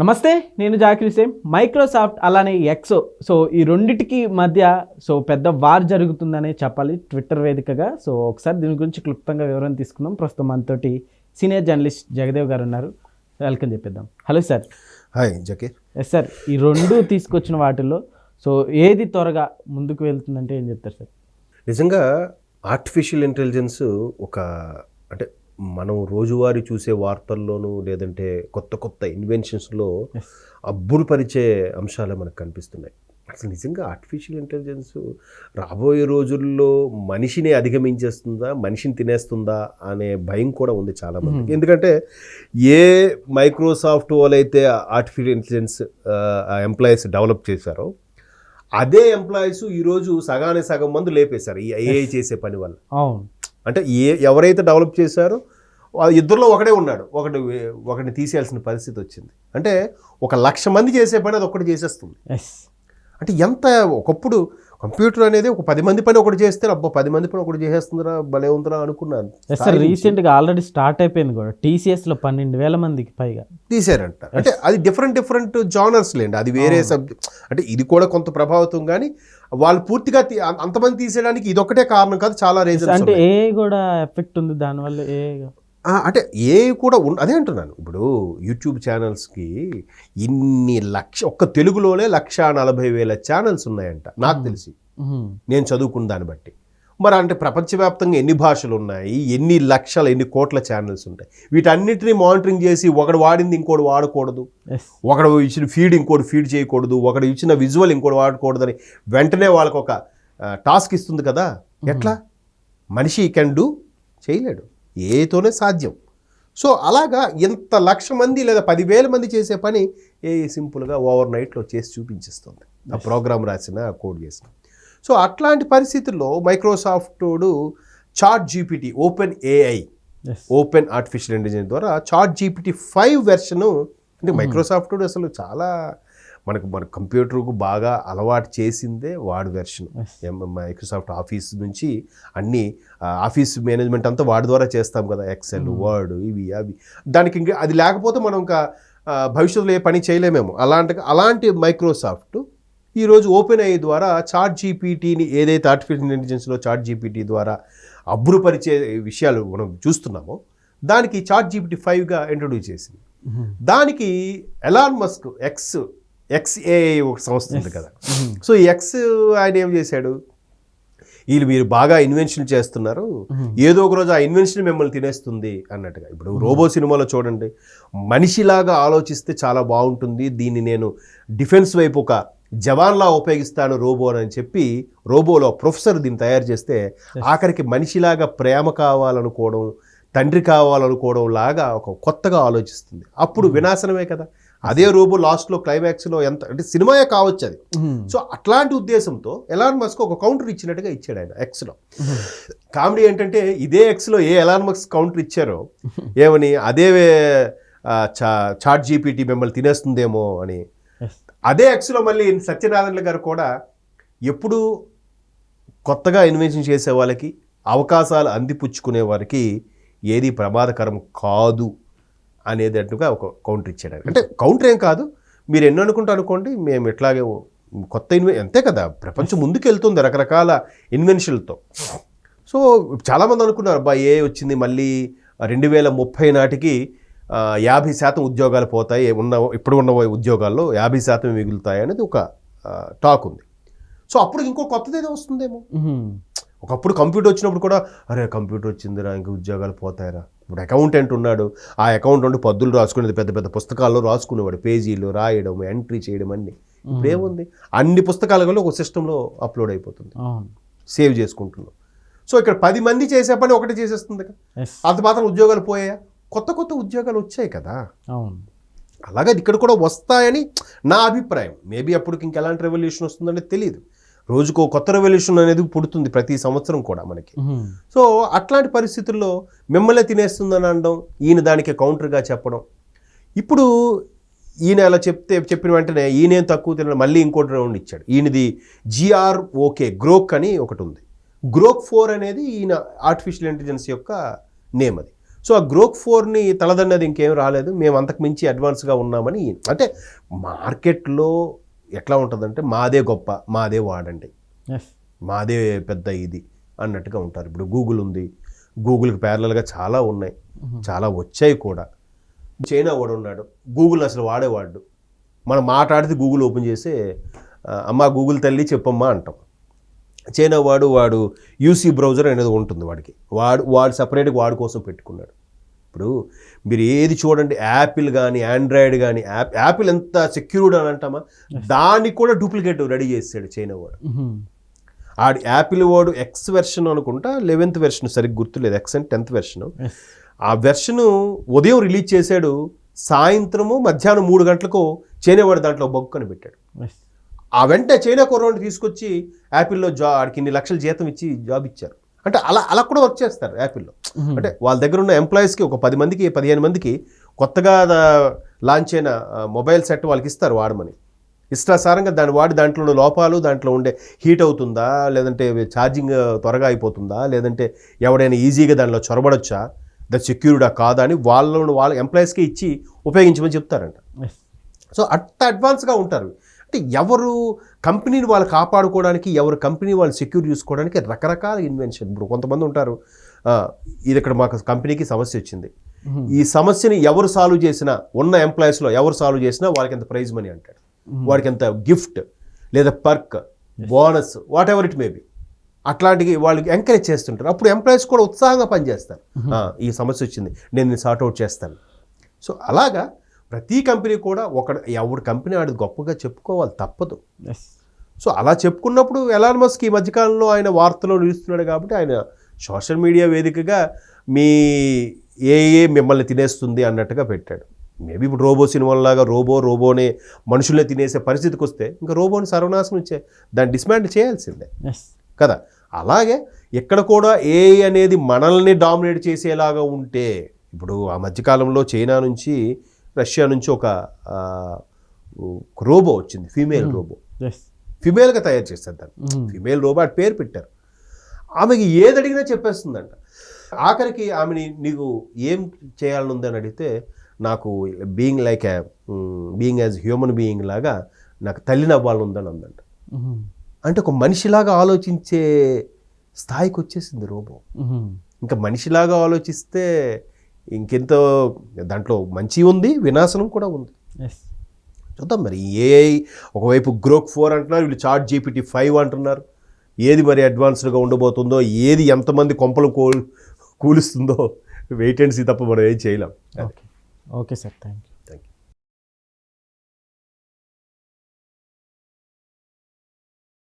నమస్తే నేను జాకిర్ హుసేన్ మైక్రోసాఫ్ట్ అలానే ఎక్సో. సో ఈ రెండిటికి మధ్య సో పెద్ద వార్ జరుగుతుందనే చెప్పాలి ట్విట్టర్ వేదికగా. సో ఒకసారి దీని గురించి క్లుప్తంగా వివరణ తీసుకుందాం. ప్రస్తుతం మనతోటి సీనియర్ జర్నలిస్ట్ జగదేవ్ గారు ఉన్నారు. Welcome చెప్పిద్దాం. Hello sir. Hi Zakir. Yes sir ఈ రెండు తీసుకొచ్చిన వాటిల్లో సో ఏది త్వరగా ముందుకు వెళ్తుందంటే ఏం చెప్తారు సార్? నిజంగా ఆర్టిఫిషియల్ ఇంటెలిజెన్స్ ఒక అంటే మనం రోజువారీ చూసే వార్తల్లోనూ లేదంటే కొత్త కొత్త ఇన్వెన్షన్స్లో. అబ్బురుపరిచే అంశాలే మనకు కనిపిస్తున్నాయి. అసలు నిజంగా ఆర్టిఫిషియల్ ఇంటెలిజెన్స్ రాబోయే రోజుల్లో మనిషిని అధిగమించేస్తుందా మనిషిని తినేస్తుందా అనే భయం కూడా ఉంది చాలా మందికి ఎందుకంటే ఏ మైక్రోసాఫ్ట్ వాళ్ళైతే ఆర్టిఫిషియల్ ఇంటెలిజెన్స్ ఎంప్లాయీస్ డెవలప్ చేశారో అదే ఎంప్లాయీస్ ఈరోజు సగానే సగం మంది లేపేశారు ఈ ఏఐ చేసే పని వల్ల. అంటే ఏ ఎవరైతే డెవలప్ చేశారో ఇద్దరిలో ఒకడే ఉన్నాడు. ఒకటి ఒకటిని తీసేయాల్సిన పరిస్థితి వచ్చింది. అంటే ఒక లక్ష మంది చేసే పని అది ఒకటి చేసేస్తుంది. అంటే ఎంత ఒకప్పుడు కంప్యూటర్ అనేది ఒక పది మంది పని ఒకటి చేస్తే అబ్బా పది మంది పని ఒకటి చేసేస్తుందిరా భలే ఉందిరా అనుకున్నాను. సార్ రీసెంట్గా ఆల్రెడీ స్టార్ట్ అయిపోయింది కూడా. టీసీఎస్లో పన్నెండు వేల మందికి పైగా. తీసారంట అంటే అది డిఫరెంట్ డిఫరెంట్ జానర్స్ లేండి. అది వేరే సబ్జెక్ట్ అంటే ఇది కూడా కొంత ప్రభావితం కానీ వాళ్ళు పూర్తిగా అంతమంది తీసేయడానికి ఇదొక్కటే కారణం కాదు చాలా రీజన్స్ అంటే ఏ కూడా ఎఫెక్ట్ ఉంది దానివల్ల ఏ అంటే ఏ కూడా ఉన్ అదే అంటున్నాను. ఇప్పుడు యూట్యూబ్ ఛానల్స్కి ఇన్ని లక్ష ఒక్క తెలుగులోనే లక్ష నలభై వేల ఛానల్స్ ఉన్నాయంట నాకు తెలిసి. నేను చదువుకున్న దాన్ని బట్టి. మరి అంటే ప్రపంచవ్యాప్తంగా ఎన్ని భాషలు ఉన్నాయి ఎన్ని లక్షల ఎన్ని కోట్ల ఛానల్స్ ఉంటాయి? వీటన్నిటిని మానిటరింగ్ చేసి ఒకడు వాడింది ఇంకోటి వాడకూడదు. ఒకడు ఇచ్చిన ఫీడ్ ఇంకోటి ఫీడ్ చేయకూడదు. ఒకడు ఇచ్చిన విజువల్ ఇంకోటి వాడకూడదని వెంటనే వాళ్ళకి ఒక టాస్క్ ఇస్తుంది కదా? ఎట్లా? మనిషి కెన్ డూ చేయలేడు. ఏతోనే సాధ్యం. సో అలాగా ఎంత లక్ష మంది లేదా పదివేల మంది చేసే పని ఏ సింపుల్గా ఓవర్ నైట్లో చేసి చూపించేస్తుంది. ఆ ప్రోగ్రామ్ రాసిన కోడ్ చేసిన. సో అట్లాంటి పరిస్థితుల్లో Microsoft chat GPT open AI open artificial intelligence ద్వారా చార్ట్ జీపీటీ ఫైవ్ వెర్షను అంటే మైక్రోసాఫ్ట్ అసలు చాలా మనకు మన కంప్యూటర్కు బాగా అలవాటు చేసిందే వాడి వెర్షన్. మైక్రోసాఫ్ట్ ఆఫీస్ నుంచి అన్ని ఆఫీస్ మేనేజ్మెంట్ అంతా వాడి ద్వారా చేస్తాం కదా. ఎక్సెల్ వర్డ్ ఇవి అవి. దానికి ఇంకా అది లేకపోతే మనం ఇంకా భవిష్యత్తులో ఏ పని చేయలేమేమో. అలాంటి అలాంటి మైక్రోసాఫ్ట్ ఈరోజు ఓపెన్ ఐ ద్వారా చార్ట్ జీపీటీని ఏదైతే ఆర్టిఫిషియల్ ఇంటెలిజెన్స్లో చార్ట్ జీపీటీ ద్వారా అబ్బురుపరిచే విషయాలు మనం చూస్తున్నామో దానికి చార్ట్ జీపీటీ ఫైవ్గా ఇంట్రొడ్యూస్ చేసింది. దానికి ఎలాన్ మస్క్ ఎక్స్ ఎక్స్ఏఐ ఒక సంస్థ ఉంది కదా. సో ఈ ఎక్స్ ఆయన ఏం చేశాడు? వీళ్ళు మీరు బాగా ఇన్వెన్షన్ చేస్తున్నారు. ఏదో ఒక రోజు ఆ ఇన్వెన్షన్ మిమ్మల్ని తినేస్తుంది అన్నట్టుగా. ఇప్పుడు రోబో సినిమాలో చూడండి మనిషిలాగా ఆలోచిస్తే చాలా బాగుంటుంది. దీన్ని నేను డిఫెన్స్ వైపు ఒక జవాన్లా ఉపయోగిస్తాను రోబో అని చెప్పి రోబోలో ప్రొఫెసర్ దీన్ని తయారు చేస్తే ఆఖరికి మనిషిలాగా ప్రేమ కావాలనుకోవడం తండ్రి కావాలనుకోవడం లాగా ఒక కొత్తగా ఆలోచిస్తుంది. అప్పుడు వినాశనమే కదా. అదే రోబో లాస్ట్లో క్లైమాక్స్లో ఎంత అంటే సినిమాయే కావచ్చు అది. సో అట్లాంటి ఉద్దేశంతో ఎలాన్ మస్క్ ఒక కౌంటర్ ఇచ్చినట్టుగా ఇచ్చాడు ఆయన ఎక్స్లో కామెడీ ఏంటంటే ఇదే ఎక్స్లో ఏ ఎలాన్ మస్క్ కౌంటర్ ఇచ్చారో ఏమని అదే చాట్ జీపీటీ మిమ్మల్ని తినేస్తుందేమో అని. అదే ఎక్స్లో మళ్ళీ సత్యనారాయణ గారు కూడా ఎప్పుడు కొత్తగా ఇన్వెన్షన్ చేసే వాళ్ళకి అవకాశాలు అందిపుచ్చుకునే వారికి ఏది ప్రమాదకరం కాదు. అనేటట్టుగా ఒక కౌంటర్ ఇచ్చాడు. అంటే కౌంటర్ ఏం కాదు మీరు ఎన్ని అనుకుంటే అనుకోండి మేము ఎట్లాగే కొత్త ఇన్వె అంతే కదా ప్రపంచం ముందుకు వెళ్తుంది రకరకాల ఇన్వెన్షన్లతో. సో చాలామంది అనుకున్నారు అబ్బా ఏ వచ్చింది మళ్ళీ రెండు వేల ముప్పై నాటికి యాభై శాతం ఉద్యోగాలు పోతాయి ఉన్న ఇప్పుడు ఉన్న ఉద్యోగాల్లో యాభై శాతం మిగులుతాయి అనేది ఒక టాక్ ఉంది. సో అప్పుడు ఇంకో కొత్తది ఏదో వస్తుందేమో. ఒకప్పుడు కంప్యూటర్ వచ్చినప్పుడు కూడా అరే కంప్యూటర్ వచ్చిందిరా ఇంక ఉద్యోగాలు పోతాయిరా. ఇప్పుడు అకౌంటెంట్ ఉన్నాడు. ఆ అకౌంటెంట్ పద్దులు రాసుకునేది పెద్ద పెద్ద పుస్తకాల్లో రాసుకునేవాడు. పేజీలు రాయడం ఎంట్రీ చేయడం అన్ని. ఇప్పుడు ఏముంది? అన్ని పుస్తకాలు కూడా ఒక సిస్టంలో అప్లోడ్ అయిపోతుంది. సేవ్ చేసుకుంటున్నాం. సో ఇక్కడ పది మంది చేసే పని ఒకటి చేసేస్తుంది అంత మాత్రం ఉద్యోగాలు పోయాయా? కొత్త కొత్త ఉద్యోగాలు వచ్చాయి కదా. అలాగే ఇక్కడ కూడా వస్తాయని నా అభిప్రాయం. మేబీ అప్పటికి ఇంకెలాంటి రెవల్యూషన్ వస్తుందనేది తెలియదు రోజుకో కొత్త రెవల్యూషన్ అనేది పుడుతుంది ప్రతి సంవత్సరం కూడా మనకి. సో అట్లాంటి పరిస్థితుల్లో మిమ్మల్ని తినేస్తుందని అనడం ఈయన దానికి కౌంటర్గా చెప్పడం. ఇప్పుడు ఈయన అలా చెప్తే చెప్పిన వెంటనే ఈయనేం తక్కువ తినడం మళ్ళీ ఇంకోటి రౌండ్ ఇచ్చాడు. ఈయనది జిఆర్ ఓకే గ్రోక్ అని ఒకటి ఉంది. గ్రోక్ ఫోర్ అనేది ఈయన ఆర్టిఫిషియల్ ఇంటెలిజెన్స్ యొక్క నేమ్ అది. సో ఆ గ్రోక్ ఫోర్ని తలదన్నది ఇంకేం రాలేదు. మేము అంతకు మించి అడ్వాన్స్గా ఉన్నామని అంటే మార్కెట్లో ఎట్లా ఉంటుందంటే మాదే గొప్ప మాదే వాడండి. మాదే పెద్ద ఇది అన్నట్టుగా ఉంటారు. ఇప్పుడు గూగుల్ ఉంది. గూగుల్కి ప్యారలల్గా చాలా ఉన్నాయి. చాలా వచ్చాయి కూడా. చైనా వాడు ఉన్నాడు. గూగుల్ అసలు వాడేవాడు. మనం మాట్లాడితే గూగుల్ ఓపెన్ చేసి అమ్మా గూగుల్ తల్లి చెప్పమ్మా అంటాం. చైనా వాడు వాడు యూసీ బ్రౌజర్ అనేది ఉంటుంది వాడికి. వాడు వాడు సపరేట్గా వాడి కోసం పెట్టుకున్నాడు. ఇప్పుడు మీరు ఏది చూడండి యాపిల్ కానీ ఆండ్రాయిడ్ కానీ యాప్ యాపిల్ ఎంత సెక్యూర్డ్ అని అంటామా? దానికి కూడా డూప్లికేట్ రెడీ చేసాడు చైనా వాడు. ఆడి యాపిల్ వాడు ఎక్స్ వెర్షన్ అనుకుంటా లెవెన్త్ వెర్షన్ సరిగ్గా గుర్తులేదు ఎక్స్ అండ్ టెన్త్ వెర్షన్ ఆ వెర్షన్ ఉదయం రిలీజ్ చేశాడు సాయంత్రము మధ్యాహ్నం మూడు గంటలకు చైనా వాడు దాంట్లో బొగ్గు కనిపెట్టాడు ఆ వెంటనే చైనా కుర్రోడిని తీసుకొచ్చి యాపిల్లో జా ఆడికి ఇన్ని లక్షల జీతం ఇచ్చి జాబ్ ఇచ్చారు. అంటే అలా అలా కూడా వర్క్ చేస్తారు యాపిల్లో. అంటే వాళ్ళ దగ్గర ఉన్న ఎంప్లాయీస్కి ఒక పది మందికి పదిహేను మందికి కొత్తగా లాంచ్ అయిన మొబైల్ సెట్ వాళ్ళకి ఇస్తారు వాడమని. ఇష్టాసారంగా దాన్ని వాడి దాంట్లో ఉన్న లోపాలు దాంట్లో ఉండే హీట్ అవుతుందా లేదంటే ఛార్జింగ్ త్వరగా అయిపోతుందా లేదంటే ఎవడైనా ఈజీగా దానిలో చొరబడొచ్చా ద సెక్యూర్డా కాదా అని వాళ్ళ వాళ్ళ ఎంప్లాయీస్కి ఇచ్చి ఉపయోగించమని చెప్తారంట. సో అంత అడ్వాన్స్గా ఉంటారు. ఎవరు కంపెనీని వాళ్ళు కాపాడుకోవడానికి ఎవరు కంపెనీ వాళ్ళు సెక్యూర్ చూసుకోవడానికి రకరకాల ఇన్వెన్షన్. ఇప్పుడు కొంతమంది ఉంటారు "ఆ, ఇది ఇక్కడ మాకు కంపెనీకి సమస్య వచ్చింది. ఈ సమస్యని ఎవరు సాల్వ్ చేసినా ఉన్న ఎంప్లాయీస్లో ఎవరు సాల్వ్ చేసినా వాళ్ళకి ఎంత ప్రైజ్ మనీ అంటాడు. వాడికి ఎంత గిఫ్ట్ లేదా perk bonus whatever it may be. అట్లాంటివి వాళ్ళకి ఎంకరేజ్ చేస్తుంటారు. అప్పుడు ఎంప్లాయీస్ కూడా ఉత్సాహంగా పనిచేస్తారు. "ఆ, ఈ సమస్య వచ్చింది నేను దీన్ని సార్ట్అవుట్ చేస్తాను. సో అలాగా ప్రతి కంపెనీ కూడా ఒక ఎవరి కంపెనీ ఆడిది గొప్పగా చెప్పుకోవాలి తప్పదు. సో అలా చెప్పుకున్నప్పుడు ఎలాన్ మస్క్ ఈ మధ్యకాలంలో ఆయన వార్తలో నిలుస్తున్నాడు కాబట్టి ఆయన సోషల్ మీడియా వేదికగా మీ ఏ ఏ మిమ్మల్ని తినేస్తుంది అన్నట్టుగా పెట్టాడు. మేబీ ఇప్పుడు రోబో సినిమాలాగా రోబో రోబోనే మనుషుల్ని తినేసే పరిస్థితికి వస్తే ఇంకా రోబోని సర్వనాశనం ఇచ్చే దాన్ని డిస్మాండ్ చేయాల్సిందే. కదా? అలాగే ఇక్కడ కూడా ఏ అనేది మనల్ని డామినేట్ చేసేలాగా ఉంటే ఇప్పుడు ఆ మధ్యకాలంలో చైనా నుంచి రష్యా నుంచి ఒక రోబో వచ్చింది ఫీమేల్ రోబో. ఎస్ ఫిమేల్గా తయారు చేస్తారు దాన్ని. ఫిమేల్ రోబో అటు పేరు పెట్టారు. ఆమెకి ఏది అడిగినా చెప్పేస్తుందంట. ఆఖరికి ఆమెని నీకు ఏం చేయాలని ఉందని అడిగితే నాకు being like being as human being లాగా నాకు తల్లిని అవ్వాలని ఉందని అందంట అంటే ఒక మనిషిలాగా ఆలోచించే స్థాయికి వచ్చేసింది రోబో. ఇంకా మనిషిలాగా ఆలోచిస్తే ఇంకెంతో దాంట్లో మంచి ఉంది వినాశనం కూడా ఉంది. చూద్దాం మరి. ఏఐ ఒకవైపు గ్రోక్ ఫోర్ అంటున్నారు వీళ్ళు చార్ట్ జీపీటీ ఫైవ్ అంటున్నారు. ఏది మరి అడ్వాన్స్డ్గా ఉండబోతుందో ఏది ఎంతమంది కొంపలు కూ కూలుస్తుందో వెయిట్ అండ్ సీ తప్ప మనం ఏం చేయలేం. Okay okay sir thank you